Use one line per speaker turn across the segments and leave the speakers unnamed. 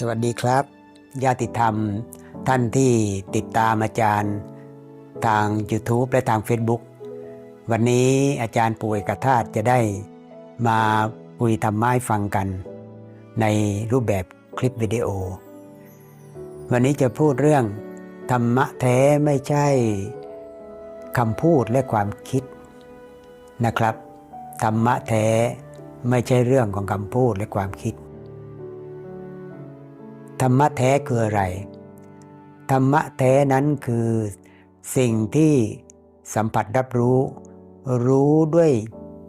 สวัสดีครับ ญาติธรรมท่านที่ติดตามอาจารย์ทาง YouTube และทาง Facebook วันนี้อาจารย์ป่วยกระธาตจะได้มาคุยธรรมะให้ฟังกัน ในรูปแบบคลิปวิดีโอ วันนี้จะพูดเรื่อง ธรรมะแท้ไม่ใช่คำพูดและความคิดนะครับ ธรรมะแท้ไม่ใช่เรื่องของคำพูดและความคิด ธรรมะแท้คืออะไร ธรรมะแท้นั้นคือสิ่งที่สัมผัสรับรู้ รู้ด้วย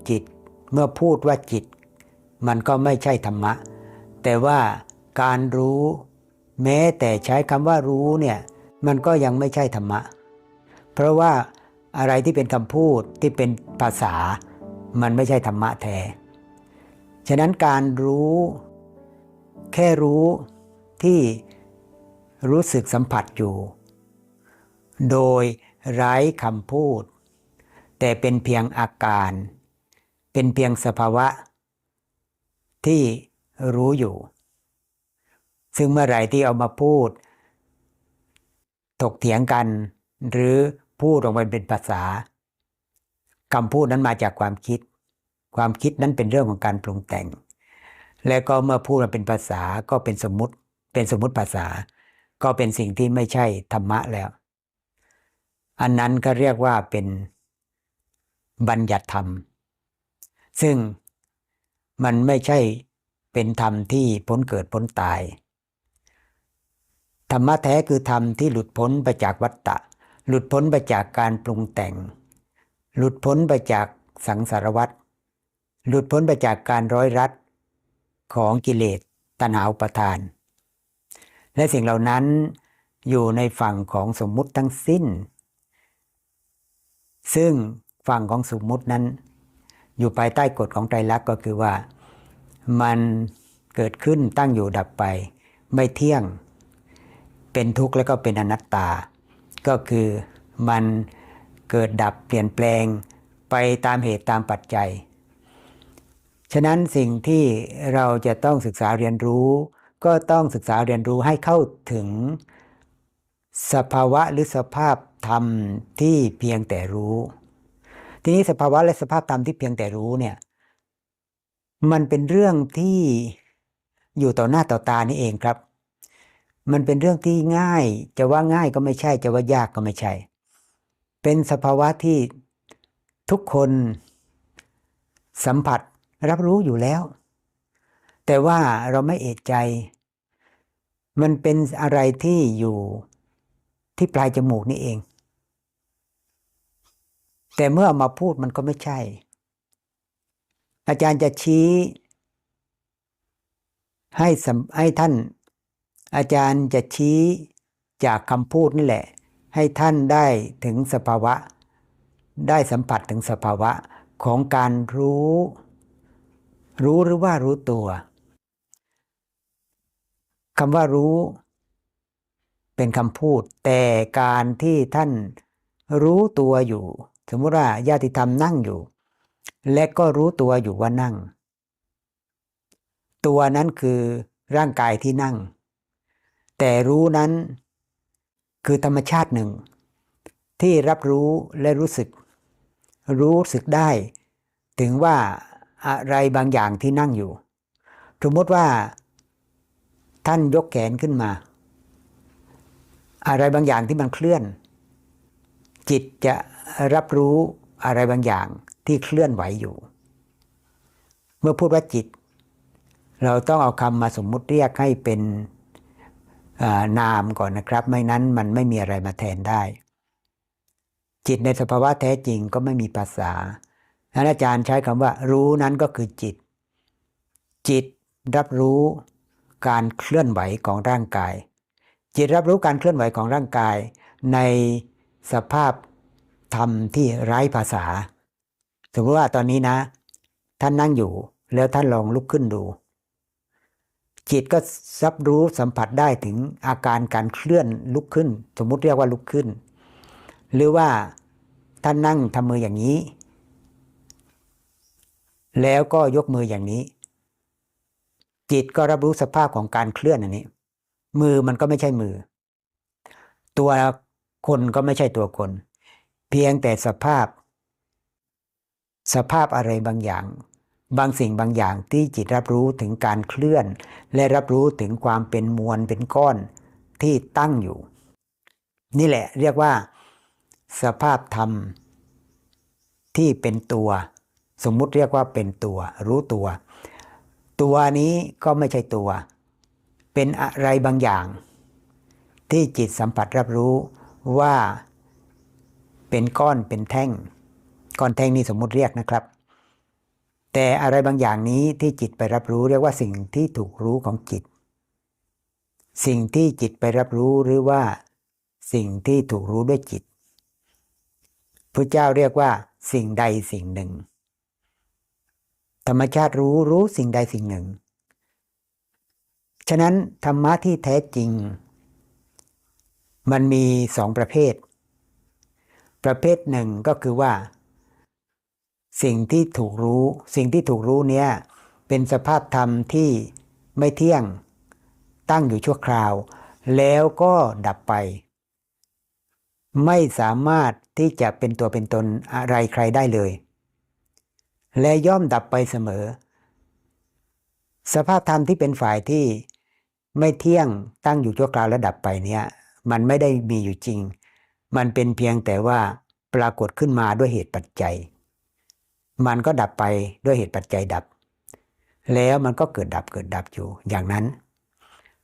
จิต เมื่อพูดว่าจิต มันก็ไม่ใช่ธรรมะ แต่ว่าการรู้แม้แต่ใช้คำว่ารู้เนี่ยมันก็ยังไม่ใช่ธรรมะ เพราะว่าอะไรที่เป็นคำพูดที่เป็นภาษา มันไม่ใช่ธรรมะแท้ ฉะนั้นการรู้แค่รู้ ที่รู้สึกสัมผัสอยู่ โดยไร้คำพูด แต่เป็นเพียงอาการ เป็นเพียงสภาวะ ที่รู้อยู่ ซึ่งเมื่อไหร่ที่เอามาพูด ถกเถียงกัน หรือพูดออกมาเป็นภาษาคำพูดนั้นมาจากความคิด ความคิดนั้นเป็นเรื่องของการปรุงแต่ง และก็เมื่อพูดมาเป็นภาษาก็เป็นสมมติ เป็นสมมติภาษา ก็เป็นสิ่งที่ไม่ใช่ธรรมะแล้ว อันนั้นก็เรียกว่าเป็นบัญญัติธรรม ซึ่งมันไม่ใช่เป็นธรรมที่พ้นเกิดพ้นตาย ธรรมะแท้คือธรรมที่หลุดพ้นไปจากวัฏฏะ หลุดพ้นไปจากการปรุงแต่ง หลุดพ้นไปจากสังสารวัฏหลุดพ้นไปจากการร้อยรัดของกิเลสตัณหาอุปทาน และสิ่งเหล่านั้นอยู่ในฝั่งของสมมุติทั้งสิ้น ซึ่งฝั่งของสมมุตินั้น อยู่ภายใต้กฎของไตรลักษณ์ก็คือว่ามันเกิดขึ้นตั้งอยู่ดับไป ไม่เที่ยง เป็นทุกข์แล้วก็เป็นอนัตตา ก็คือมันเกิดดับเปลี่ยนแปลงไปตามเหตุตามปัจจัย ฉะนั้นสิ่งที่เราจะต้องศึกษาเรียนรู้ ก็ต้องศึกษาเรียนรู้ให้เข้าถึงสภาวะหรือสภาพธรรมที่เพียงแต่รู้ ทีนี้สภาวะและสภาพธรรมที่เพียงแต่รู้เนี่ย มันเป็นเรื่องที่อยู่ต่อหน้าต่อตานี่เองครับ มันเป็นเรื่องที่ง่าย จะว่าง่ายก็ไม่ใช่ จะว่ายากก็ไม่ใช่ เป็นสภาวะที่ทุกคนสัมผัสรับรู้อยู่แล้ว แต่ว่าเราไม่เอะใจ มันเป็นอะไรที่อยู่ที่ปลายจมูกนี่เอง แต่เมื่อเอามาพูดมันก็ไม่ใช่ อาจารย์จะชี้ ให้ให้ท่าน อาจารย์จะชี้จากคำพูดนี่แหละ ให้ท่านได้ถึงสภาวะ ได้สัมผัสถึงสภาวะของการรู้ รู้หรือว่ารู้ตัว คำว่ารู้ เป็นคำพูด แต่การที่ท่านรู้ตัวอยู่ สมมติว่าญาติธรรมนั่งอยู่ และก็รู้ตัวอยู่ว่านั่ง ตัวนั้นคือร่างกายที่นั่ง แต่รู้นั้นคือธรรมชาติหนึ่ง ที่รับรู้และรู้สึก รู้สึกได้ ถึงว่าอะไรบางอย่างที่นั่งอยู่ สมมติว่า ท่านยกแขนขึ้นมา อะไรบางอย่างที่มันเคลื่อน จิตจะรับรู้อะไรบางอย่างที่เคลื่อนไหวอยู่ เมื่อพูดว่าจิต เราต้องเอาคำมาสมมุติเรียกให้เป็นนามก่อนนะครับ ไม่นั้นมันไม่มีอะไรมาแทนได้ จิตในสภาวะแท้จริงก็ไม่มีภาษาอาจารย์ใช้คำว่า รู้นั้นก็คือจิต จิตรับรู้ การเคลื่อนไหวของร่างกาย จิตรับรู้การเคลื่อนไหวของร่างกาย ในสภาพธรรมที่ไร้ภาษา สมมติว่าตอนนี้นะ ท่านนั่งอยู่แล้วท่านลองลุกขึ้นดู จิตก็รับรู้สัมผัสได้ถึงอาการการเคลื่อนลุกขึ้น สมมุติเรียกว่าลุกขึ้น หรือว่าท่านนั่งทำมืออย่างนี้ แล้วก็ยกมืออย่างนี้ จิตก็รับรู้สภาพของการเคลื่อนอันนี้ มือมันก็ไม่ใช่มือ ตัวคนก็ไม่ใช่ตัวคน เพียงแต่สภาพ สภาพอะไรบางอย่าง บางสิ่งบางอย่างที่จิตรับรู้ถึงการเคลื่อน และรับรู้ถึงความเป็นมวลเป็นก้อนที่ตั้งอยู่ นี่แหละเรียกว่า สภาพธรรม ที่เป็นตัว สมมุติเรียกว่าเป็นตัว รู้ตัว ตัวนี้ก็ไม่ใช่ตัว เป็นอะไรบางอย่าง ที่จิตสัมผัสรับรู้ว่าเป็นก้อนเป็นแท่ง ก้อนแท่งนี่สมมุติเรียกนะครับ แต่อะไรบางอย่างนี้ที่จิตไปรับรู้เรียกว่าสิ่งที่ถูกรู้ของจิต สิ่งที่จิตไปรับรู้หรือว่าสิ่งที่ถูกรู้ด้วยจิตพระเจ้าเรียกว่าสิ่งใดสิ่งหนึ่ง ธรรมชาติรู้รู้สิ่งใดสิ่งหนึ่ง ฉะนั้นธรรมะที่แท้จริง มันมีสองประเภท ประเภทหนึ่งก็คือว่า สิ่งที่ถูกรู้ สิ่งที่ถูกรู้เนี้ยเป็นสภาพธรรมที่ไม่เที่ยงตั้งอยู่ชั่วคราว แล้วก็ดับไป ไม่สามารถที่จะเป็นตัวเป็นตนอะไรใครได้เลย และย่อมดับไปเสมอ สภาพธรรมที่เป็นฝ่ายที่ไม่เที่ยงตั้งอยู่ชั่วคราวและดับไปเนี่ยมันไม่ได้มีอยู่จริง มันเป็นเพียงแต่ว่าปรากฏขึ้นมาด้วยเหตุปัจจัย มันก็ดับไปด้วยเหตุปัจจัยดับ แล้วมันก็เกิดดับเกิดดับอยู่อย่างนั้น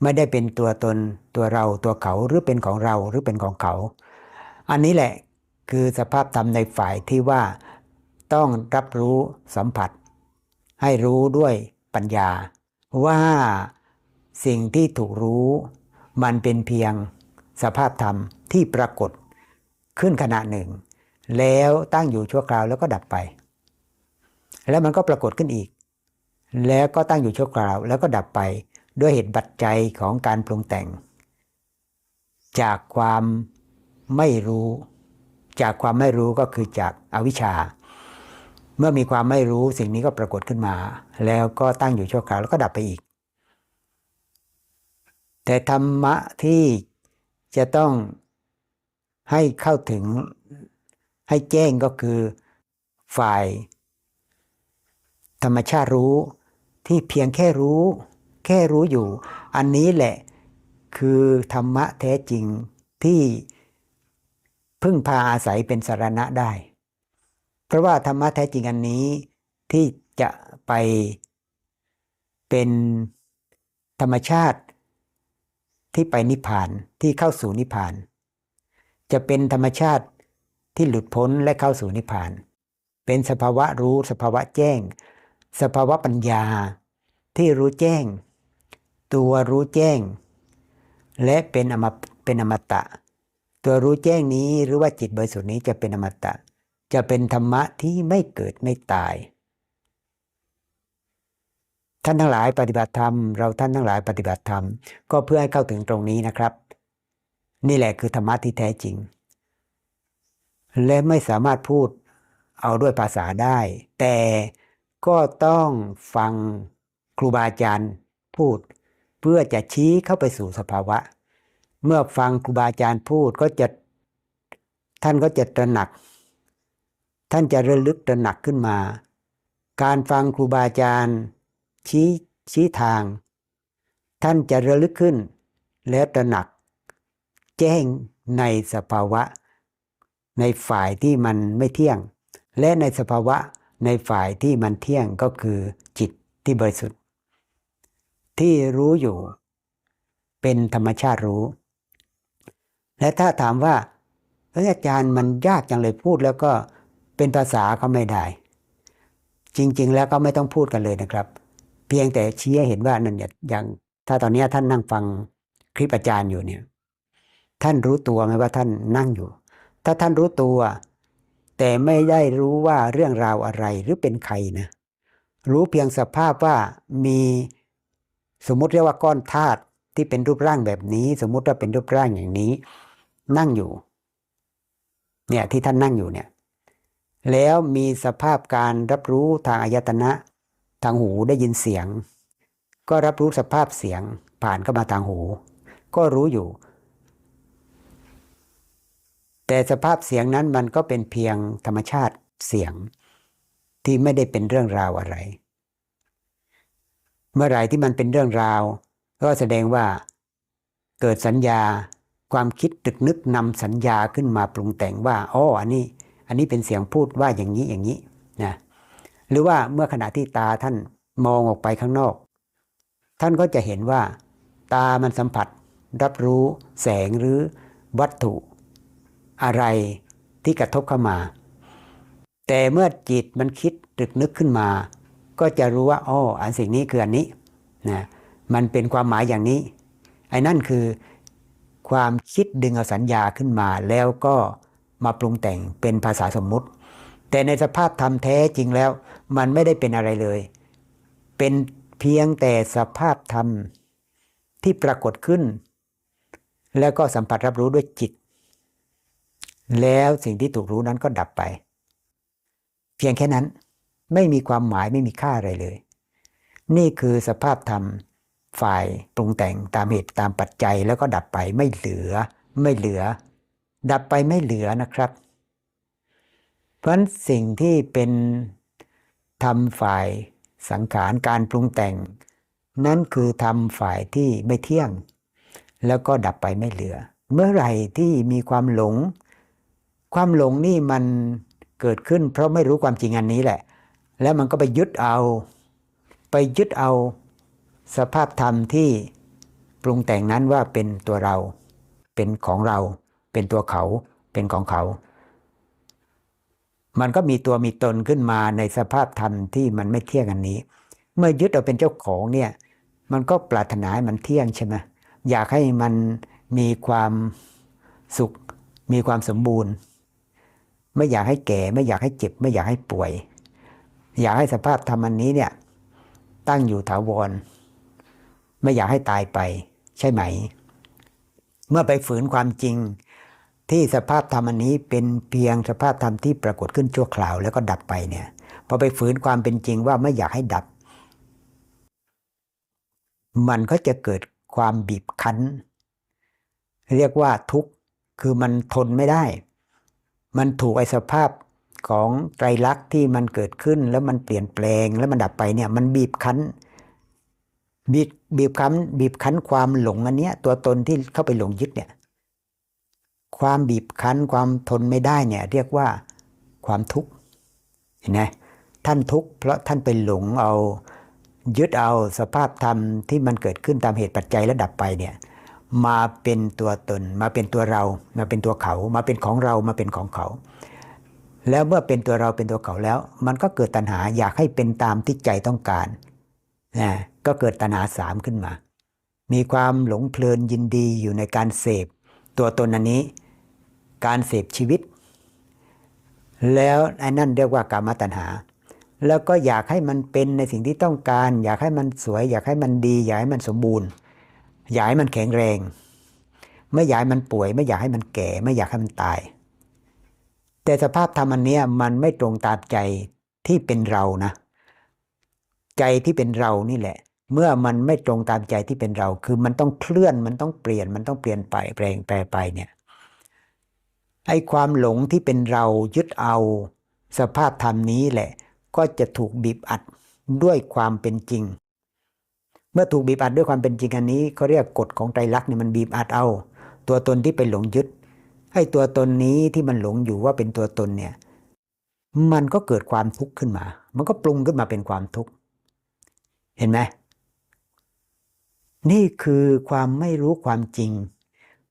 ไม่ได้เป็นตัวตนตัวเราตัวเขาหรือเป็นของเราหรือเป็นของเขา อันนี้แหละคือสภาพธรรมในฝ่ายที่ว่า ต้องรับรู้สัมผัส ให้รู้ด้วยปัญญา ว่าสิ่งที่ถูกรู้ มันเป็นเพียงสภาพธรรมที่ปรากฏขึ้นขณะหนึ่ง แล้วตั้งอยู่ชั่วคราวแล้วก็ดับไป แล้วมันก็ปรากฏขึ้นอีก แล้วก็ตั้งอยู่ชั่วคราวแล้วก็ดับไปด้วยเหตุปัจจัยของการปรุงแต่ง จากความไม่รู้ จากความไม่รู้ก็คือจากอาวิชชา เมื่อมีความไม่รู้สิ่งนี้ก็ปรากฏขึ้นมา แล้วก็ตั้งอยู่ชั่วคราวแล้วก็ดับไปอีก แต่ธรรมะที่จะต้องให้เข้าถึงให้แจ้งก็คือฝ่าย ธรรมชาติรู้ที่เพียงแค่รู้ แค่รู้อยู่ อันนี้แหละคือธรรมะแท้จริงที่พึ่งพาอาศัยเป็นสารณะได้ เพราะว่าธรรมะแท้จริงอันนี้ที่จะไปเป็นธรรมชาติที่ไปนิพพานที่เข้าสู่นิพพาน จะเป็นธรรมชาติที่หลุดพ้นและเข้าสู่นิพพาน เป็นสภาวะรู้สภาวะแจ้ง สภาวะปัญญาที่รู้แจ้ง ตัวรู้แจ้ง และเป็นอมเป็นอมตะ ตัวรู้แจ้งนี้หรือว่าจิตบริสุทธิ์นี้จะเป็นอมตะ จะเป็นธรรมะที่ไม่เกิดไม่ตาย ท่านทั้งหลายปฏิบัติธรรม เราท่านทั้งหลายปฏิบัติธรรม ก็เพื่อให้เข้าถึงตรงนี้นะครับ นี่แหละคือธรรมะที่แท้จริง และไม่สามารถพูดเอาด้วยภาษาได้ แต่ก็ต้องฟังครูบาอาจารย์พูด เพื่อจะชี้เข้าไปสู่สภาวะ เมื่อฟังครูบาอาจารย์พูดก็จะท่านก็จะตระหนัก ท่านจะระลึกตระหนักขึ้นมา การฟังครูบาอาจารย์ชี้ชี้ทาง ท่านจะระลึกขึ้น แล้วตระหนัก แจ้งในสภาวะ ในฝ่ายที่มันไม่เที่ยง และในสภาวะในฝ่ายที่มันเที่ยงก็คือจิตที่บริสุทธิ์ ที่รู้อยู่เป็นธรรมชาติรู้ และถ้าถามว่าเอออาจารย์มันยากจังเลยพูดแล้วก็ เป็นภาษาเขาไม่ได้ จริง ๆ แล้วก็ไม่ต้องพูดกันเลยนะครับ เพียงแต่ชี้ให้เห็นว่านั่นเนี่ยอย่างถ้าตอนนี้ท่านนั่งฟังคลิปอาจารย์อยู่เนี่ย ท่านรู้ตัวไหมว่าท่านนั่งอยู่ ถ้าท่านรู้ตัว แต่ไม่ได้รู้ว่าเรื่องราวอะไรหรือเป็นใครนะ รู้เพียงสภาพว่ามีสมมุติเรียกว่าก้อนธาตุที่เป็นรูปร่างแบบนี้ สมมุติว่าเป็นรูปร่างอย่างนี้ นั่งอยู่ เนี่ยที่ท่านนั่งอยู่เนี่ย แล้วมีสภาพการรับรู้ทางอายตนะ ทางหูได้ยินเสียง ก็รับรู้สภาพเสียงผ่านเข้ามาทางหู ก็รู้อยู่ แต่สภาพเสียงนั้นมันก็เป็นเพียงธรรมชาติเสียง ที่ไม่ได้เป็นเรื่องราวอะไร เมื่อไหร่ที่มันเป็นเรื่องราว ก็แสดงว่า เกิดสัญญาความคิดตึกนึกนำสัญญาขึ้นมาปรุงแต่งว่าอ๋ออันนี้ อันนี้เป็นเสียงพูดว่าอย่างนี้อย่างนี้นะหรือว่าเมื่อขณะที่ตาท่านมองออกไปข้างนอก ท่านก็จะเห็นว่า ตามันสัมผัส รับรู้แสงหรือวัตถุ อะไรที่กระทบเข้ามา แต่เมื่อจิตมันคิดตรึกนึกขึ้นมา ก็จะรู้ว่าอ๋ออันสิ่งนี้คืออันนี้นะมันเป็นความหมายอย่างนี้ไอ้นั่นคือความคิดดึงเอาสัญญาขึ้นมาแล้วก็ มาปรุงแต่งเป็นภาษาสมมุติ แต่ในสภาพธรรมแท้จริงแล้ว มันไม่ได้เป็นอะไรเลย เป็นเพียงแต่สภาพธรรมที่ปรากฏขึ้น แล้วก็สัมผัสรับรู้ด้วยจิต แล้วสิ่งที่ถูกรู้นั้นก็ดับไป เพียงแค่นั้นไม่มีความหมายไม่มีค่าอะไรเลย นี่คือสภาพธรรมฝ่ายปรุงแต่งตามเหตุตามปัจจัยแล้วก็ดับไปไม่เหลือไม่เหลือ ดับไปไม่เหลือนะครับ เพราะฉะนั้นสิ่งที่เป็นทำฝ่ายสังขารการปรุงแต่ง นั่นคือทำฝ่ายที่ไม่เที่ยง แล้วก็ดับไปไม่เหลือ เมื่อไหร่ที่มีความหลง ความหลงนี่มันเกิดขึ้น เพราะไม่รู้ความจริงอันนี้แหละ แล้วมันก็ไปยึดเอา ไปยึดเอาสภาพธรรมที่ปรุงแต่งนั้นว่าเป็นตัวเราเป็นของเรา เป็นตัวเขาเป็นของเขา มันก็มีตัวมีตนขึ้นมาในสภาพธรรมที่มันไม่เที่ยงอันนี้ เมื่อยึดเอาเป็นเจ้าของเนี่ย มันก็ปรารถนาให้มันเที่ยงใช่ไหมอยากให้มันมีความสุข มีความสมบูรณ์ ไม่อยากให้แก่ ไม่อยากให้เจ็บ ไม่อยากให้ป่วย อยากให้สภาพธรรมอันนี้เนี่ย ตั้งอยู่ถาวร ไม่อยากให้ตายไป ใช่ไหม เมื่อไปฝืนความจริง ที่สภาพธรรมอันนี้เป็นเพียงสภาพธรรมที่ปรากฏขึ้นชั่วคราวแล้วก็ดับไปเนี่ยพอไปฝืนความเป็นจริงว่าไม่อยากให้ดับ มันก็จะเกิดความบีบคั้น เรียกว่าทุกข์คือมันทนไม่ได้ มันถูกไอสภาพของไตรลักษณ์ที่มันเกิดขึ้นแล้วมันเปลี่ยนแปลงแล้วมันดับไปเนี่ยมันบีบคั้นบีบบีบคั้นบีบคั้นความหลงอันเนี้ยตัวตนที่เข้าไปหลงยึดเนี่ย ความบีบคั้นความทนไม่ได้เนี่ยเรียกว่าความทุกข์เห็นไหมท่านทุกข์เพราะท่านไปหลงเอายึดเอาสภาพธรรมที่มันเกิดขึ้นตามเหตุปัจจัยและดับไปเนี่ยมาเป็นตัวตน มาเป็นตัวเรา มาเป็นตัวเขา มาเป็นของเรามาเป็นของเขา แล้วเมื่อเป็นตัวเราเป็นตัวเขาแล้ว มันก็เกิดตัณหาอยากให้เป็นตามที่ใจต้องการนะก็เกิดตัณหาสามขึ้นมา มีความหลงเพลินยินดีอยู่ในการเสพ ตัวตนอันนี้ การเสพชีวิต แล้วไอ้นั่นเรียกว่ากามตัณหา แล้วก็อยากให้มันเป็นในสิ่งที่ต้องการ อยากให้มันสวย อยากให้มันดี อยากให้มันสมบูรณ์ อยากให้มันแข็งแรง ไม่อยากให้มันป่วย ไม่อยากให้มันแก่ ไม่อยากให้มันตาย แต่สภาพธรรมอันเนี้ยมันไม่ตรงตามใจที่เป็นเรานะ ใจที่เป็นเรานี่แหละเมื่อมันไม่ตรงตามใจที่เป็นเรา คือมันต้องเคลื่อน มันต้องเปลี่ยน มันต้องเปลี่ยนไป แปลงแปลไปเนี่ย ไอ้ความหลงที่เป็นเรายึดเอา สภาพธรรมนี้แหละ ก็จะถูกบีบอัดด้วยความเป็นจริง เมื่อถูกบีบอัดด้วยความเป็นจริงอันนี้เขาเรียกกฎของไตรลักษณ์เนี่ยมันบีบอัดเอา ตัวตนที่ไปหลงยึดให้ตัวตนนี้ที่มันหลงอยู่ว่าเป็นตัวตนเนี่ยมันก็เกิดความทุกข์ขึ้นมา มันก็ปรุงขึ้นมาเป็นความทุกข์ เห็นไหม นี่คือความไม่รู้ความจริง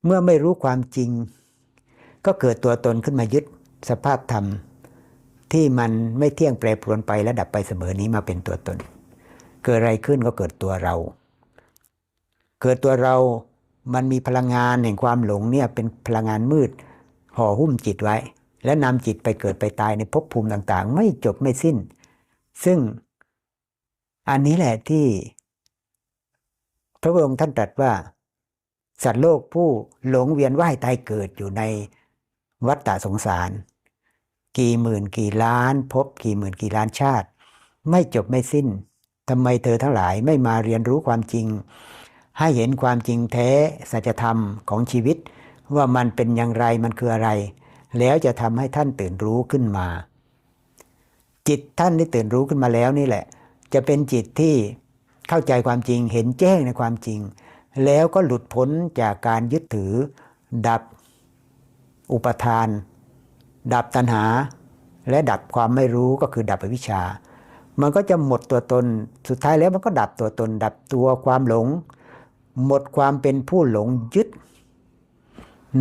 เมื่อไม่รู้ความจริง ก็เกิดตัวตนขึ้นมายึดสภาพธรรม ที่มันไม่เที่ยงแปรปรวนไปและดับไปเสมอนี้มาเป็นตัวตน เกิดอะไรขึ้นก็เกิดตัวเรา เกิดตัวเรามันมีพลังงานแห่งความหลงเนี่ยเป็นพลังงานมืดห่อหุ้มจิตไว้ และนำจิตไปเกิดไปตายในภพภูมิต่างๆ ไม่จบไม่สิ้น ซึ่งอันนี้แหละที่พระองค์ท่านตรัสว่า สัตว์โลกผู้หลงเวียนว่ายตายเกิดอยู่ใน วัฏฏะสงสาร กี่หมื่นกี่ล้านพบกี่หมื่นกี่ล้านชาติ ไม่จบไม่สิ้นทำไมเธอทั้งหลายไม่มาเรียนรู้ความจริง ให้เห็นความจริงแท้สัจธรรมของชีวิต ว่ามันเป็นอย่างไรมันคืออะไร แล้วจะทำให้ท่านตื่นรู้ขึ้นมา จิตท่านที่ตื่นรู้ขึ้นมาแล้วนี่แหละ จะเป็นจิตที่เข้าใจความจริงเห็นแจ้งในความจริง แล้วก็หลุดพ้นจากการยึดถือ ดับ อุปทาน ดับตัณหา และดับความไม่รู้ก็คือดับอวิชชา มันก็จะหมดตัวตนสุดท้ายแล้วมันก็ดับตัวตน ดับตัวความหลง หมดความเป็นผู้หลงยึด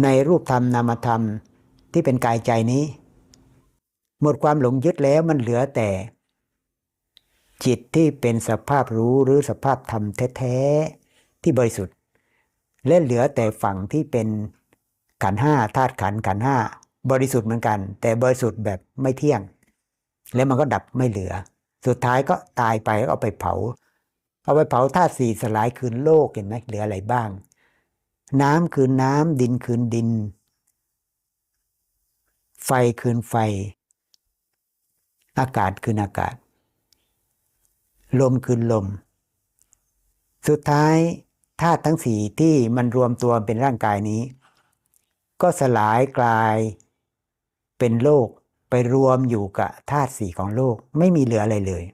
ในรูปธรรมนามธรรมที่เป็นกายใจนี้ หมดความหลงยึดแล้วมันเหลือแต่ จิตที่เป็นสภาพรู้หรือสภาพธรรมแท้ ๆ ที่บริสุทธิ์ และเหลือแต่ฝั่งที่เป็น ขันห้าธาตุขันขันห้าบริสุทธิ์เหมือนกัน แต่บริสุทธิ์แบบไม่เที่ยง แล้วมันก็ดับไม่เหลือ สุดท้ายก็ตายไปแล้วเอาไปเผา เอาไปเผาธาตุสี่สลายคืนโลกเห็นไหมเหลืออะไรบ้าง น้ำคืนน้ำดินคืนดิน ไฟคืนไฟ อากาศคืนอากาศ ลมคืนลม สุดท้ายธาตุทั้งสี่ที่มันรวมตัวเป็นร่างกายนี้ ก็สลายกลายเป็นโลกไปรวมอยู่กับธาตุสี่ของโลกไม่มีเหลืออะไรเลย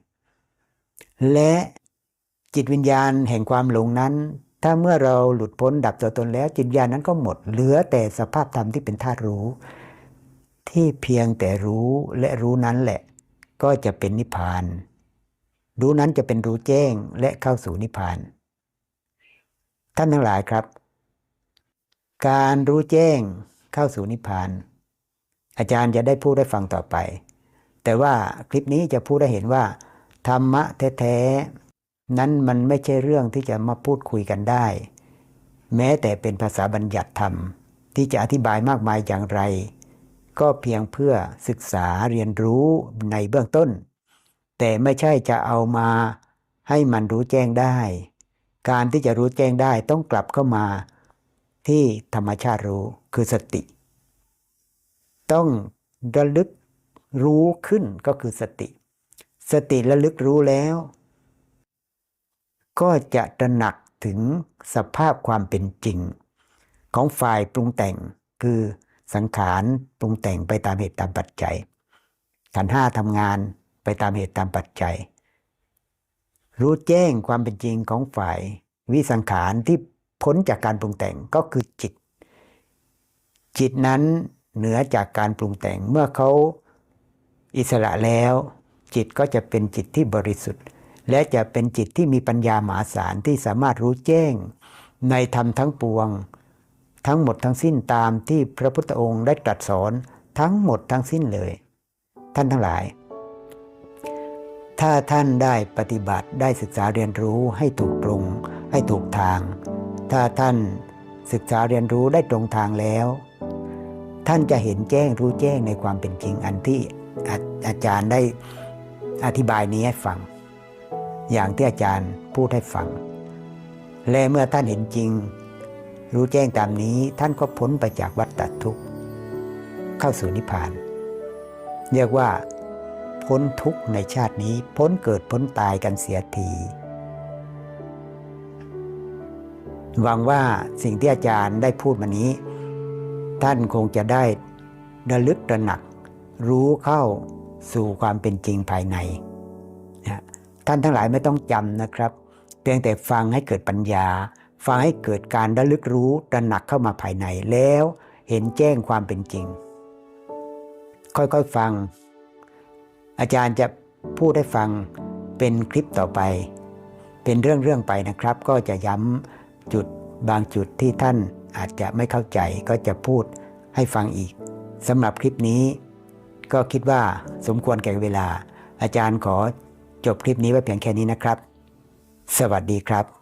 และจิตวิญญาณแห่งความหลงนั้น ถ้าเมื่อเราหลุดพ้นดับตัวตนแล้ว จิตวิญญาณนั้นก็หมดเหลือแต่สภาพธรรมที่เป็นธาตุรู้ ที่เพียงแต่รู้และรู้นั้นแหละ ก็จะเป็นนิพพาน รู้นั้นจะเป็นรู้แจ้งและเข้าสู่นิพพาน ท่านทั้งหลายครับ การรู้แจ้งเข้าสู่นิพพาน อาจารย์จะได้พูดได้ฟังต่อไป แต่ว่าคลิปนี้จะพูดได้เห็นว่า ธรรมะแท้ๆนั้นมันไม่ใช่เรื่องที่จะมาพูดคุยกันได้ แม้แต่เป็นภาษาบัญญัติธรรม ที่จะอธิบายมากมายอย่างไร ก็เพียงเพื่อศึกษาเรียนรู้ในเบื้องต้น แต่ไม่ใช่จะเอามาให้มันรู้แจ้งได้ การที่จะรู้แจ้งได้ต้องกลับเข้ามา ที่ธรรมชาติรู้คือสติ ต้องระลึกรู้ขึ้นก็คือสติ สติระลึกรู้แล้ว ก็จะตระหนักถึงสภาพความเป็นจริง ของฝ่ายปรุงแต่งคือสังขารปรุงแต่งไปตามเหตุตามปัจจัยขันห้าทำงานไปตามเหตุตามปัจจัย รู้แจ้งความเป็นจริงของฝ่ายวิสังขารที่ พ้นจากการปรุงแต่งก็คือจิต จิตนั้นเหนือจากการปรุงแต่งเมื่อเขาอิสระแล้ว จิตก็จะเป็นจิตที่บริสุทธิ์ และจะเป็นจิตที่มีปัญญามหาศาลที่สามารถรู้แจ้ง ในธรรมทั้งปวง ทั้งหมดทั้งสิ้นตามที่พระพุทธองค์ได้ตรัสสอนทั้งหมดทั้งสิ้นเลย ท่านทั้งหลาย ถ้าท่านได้ปฏิบัติได้ศึกษาเรียนรู้ให้ถูกตรงให้ถูกทาง ถ้าท่านศึกษาเรียนรู้ได้ตรงทางแล้ว ท่านจะเห็นแจ้งรู้แจ้งในความเป็นจริงอันที่อาอาจารย์ได้อธิบายนี้ให้ฟัง อย่างที่อาจารย์พูดให้ฟัง และเมื่อท่านเห็นจริง รู้แจ้งตามนี้ท่านก็พ้นไปจากวัฏฏทุกข์เข้าสู่นิพพาน เรียกว่า พ้นทุกข์ในชาตินี้พ้นเกิดพ้นตายกันเสียที หวังว่าสิ่งที่อาจารย์ได้พูดมานี้ ท่านคงจะได้ระลึกตระหนัก รู้เข้าสู่ความเป็นจริงภายในนะท่านทั้งหลายไม่ต้องจำนะครับ เพียงแต่ฟังให้เกิดปัญญา ฟังให้เกิดการระลึกรู้ตระหนักเข้ามาภายในแล้วเห็นแจ้งความเป็นจริง ค่อยๆฟัง อาจารย์จะพูดให้ฟังเป็นคลิปต่อไป เป็นเรื่องๆไปนะครับ ก็จะย้ำ จุดบางจุดที่ท่านอาจจะไม่เข้าใจก็จะพูดให้ฟังอีกสำหรับคลิปนี้ ก็คิดว่าสมควรแก่เวลา อาจารย์ขอจบคลิปนี้ไว้เพียงแค่นี้นะครับ สวัสดีครับ